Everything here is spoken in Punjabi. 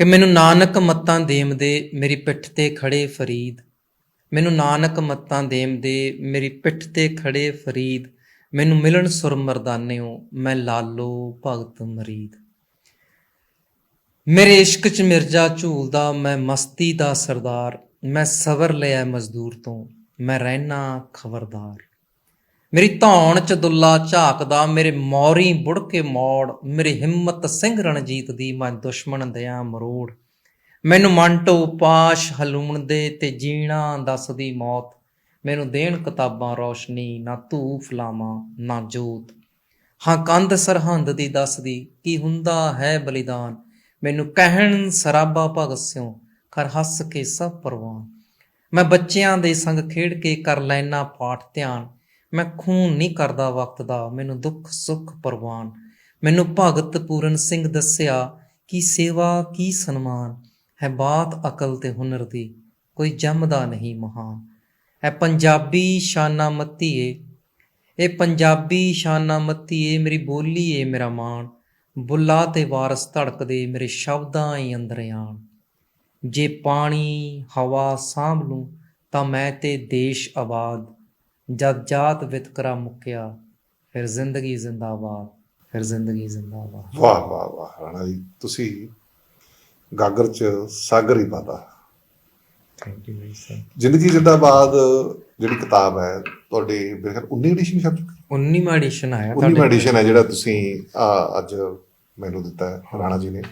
ਕਿ ਮੈਨੂੰ ਨਾਨਕ ਮੱਤਾਂ ਦੇਮਦੇ ਮੇਰੀ ਪਿੱਠ ਤੇ ਖੜੇ ਫਰੀਦ। ਮੈਨੂੰ ਨਾਨਕ ਮੱਤਾਂ ਦੇਮਦੇ ਮੇਰੀ ਪਿੱਠ ਤੇ ਖੜੇ ਫਰੀਦ। ਮੈਨੂੰ ਮਿਲਣ ਸੁਰ ਮਰਦਾਨਿਓ, ਮੈਂ ਲਾਲੋ ਭਗਤ ਮਰੀਦ। ਮੇਰੇ ਇਸ਼ਕ ਚ ਮਿਰਜ਼ਾ ਝੂਲਦਾ ਮੈਂ ਮਸਤੀ ਦਾ ਸਰਦਾਰ। ਮੈਂ ਸਬਰ ਲਿਆ ਮਜ਼ਦੂਰ ਤੋਂ, ਮੈਂ ਰਹਿਣਾ ਖਬਰਦਾਰ। ਮੇਰੀ ਧੌਣ ਚ ਦੁੱਲਾ ਝਾਕਦਾ, ਮੇਰੇ ਮੌਰੀ ਬੁੜ ਕੇ ਮੋੜ, ਮੇਰੀ ਹਿੰਮਤ ਸਿੰਘ ਰਣਜੀਤ ਦੀ, ਮੈਂ ਦੁਸ਼ਮਣ ਦਿਆਂ ਮਰੋੜ। ਮੈਨੂੰ ਮੰਟੋ ਪਾਸ਼ ਹਲੂਣ ਦੇ ਤੇ ਜੀਣਾ ਦੱਸਦੀ ਮੌਤ। ਮੈਨੂੰ ਦੇਣ ਕਿਤਾਬਾਂ ਰੋਸ਼ਨੀ, ਨਾ ਧੂ ਫਲਾਵਾਂ ਨਾ ਜੋਤ। ਹਾਂ, ਕੰਧ ਸਰਹੰਦ ਦੀ ਦੱਸਦੀ, ਕੀ ਹੁੰਦਾ ਹੈ ਬਲੀਦਾਨ? ਮੈਨੂੰ ਕਹਿਣ, ਸਰਾਬਾ ਭਗਤ ਸਿਉ ਕਰ ਹੱਸ ਕੇ ਸਭ ਪਰਵਾਨ। ਮੈਂ ਬੱਚਿਆਂ ਦੇ ਸੰਗ ਖੇਡ ਕੇ ਕਰ ਲੈਣਾ ਪਾਠ ਧਿਆਨ। ਮੈਂ ਖੂਨ ਨਹੀਂ ਕਰਦਾ ਵਕਤ ਦਾ, ਮੈਨੂੰ ਦੁੱਖ ਸੁੱਖ ਪਰਵਾਨ। ਮੈਨੂੰ ਭਗਤ ਪੂਰਨ ਸਿੰਘ ਦੱਸਿਆ, ਕੀ ਸੇਵਾ, ਕੀ ਸਨਮਾਨ? ਹੈ ਬਾਤ ਅਕਲ ਤੇ ਹੁਨਰ ਦੀ, ਕੋਈ ਜੰਮਦਾ ਨਹੀਂ ਮਹਾਨ। ਹੈ ਪੰਜਾਬੀ ਸ਼ਾਨਾ ਮੱਤੀਏ, ਇਹ ਪੰਜਾਬੀ ਸ਼ਾਨਾ ਮੱਤੀਏ, ਮੇਰੀ ਬੋਲੀ ਏ ਮੇਰਾ ਮਾਣ। ਬੁੱਲਾ ਤੇ ਵਾਰਸ ਧੜਕਦੇ ਮੇਰੇ ਸ਼ਬਦਾਂ ਈ ਅੰਦਰ ਆਣ ਜੇ ਪਾਣੀ ਹਵਾ ਸਾਂਭ ਲੂੰ ਤਾਂ ਮੈਂ ਤੇ ਦੇਸ਼ ਆਬਾਦ। ਜਦ ਜਾਤ ਵਿਤਕਰਾ ਮੁੱਕਿਆ ਫਿਰ ਜ਼ਿੰਦਗੀ ਜ਼ਿੰਦਾਬਾਦ ਫਿਰ ਜ਼ਿੰਦਗੀ ਜ਼ਿੰਦਾਬਾਦ। ਵਾਹ ਵਾਹ ਵਾਹ ਰਾਣਾ ਜੀ ਤੁਸੀਂ ਗਾਗਰ ਚ ਸਾਗਰ ਹੀ ਪਾਤਾ। ਥੈਂਕ ਯੂ ਵੈਰੀ ਸਰ ਜ਼ਿੰਦਗੀ ਜਿੰਦਾਬਾਦ ਜਿਹੜੀ ਕਿਤਾਬ ਹੈ ਤੁਹਾਡੀ ਮੇਰੇ ਖਿਆਲ 19 ਐਡੀਸ਼ਨ ਚੁੱਕੀ 19ਵਾਂ ਐਡੀਸ਼ਨ ਆਇਆ 19 ਐਡੀਸ਼ਨ ਹੈ ਜਿਹੜਾ ਤੁਸੀਂ ਅੱਜ ਮੈਨੂੰ ਦਿੱਤਾ ਹੈ ਰਾਣਾ ਜੀ ਨੇ।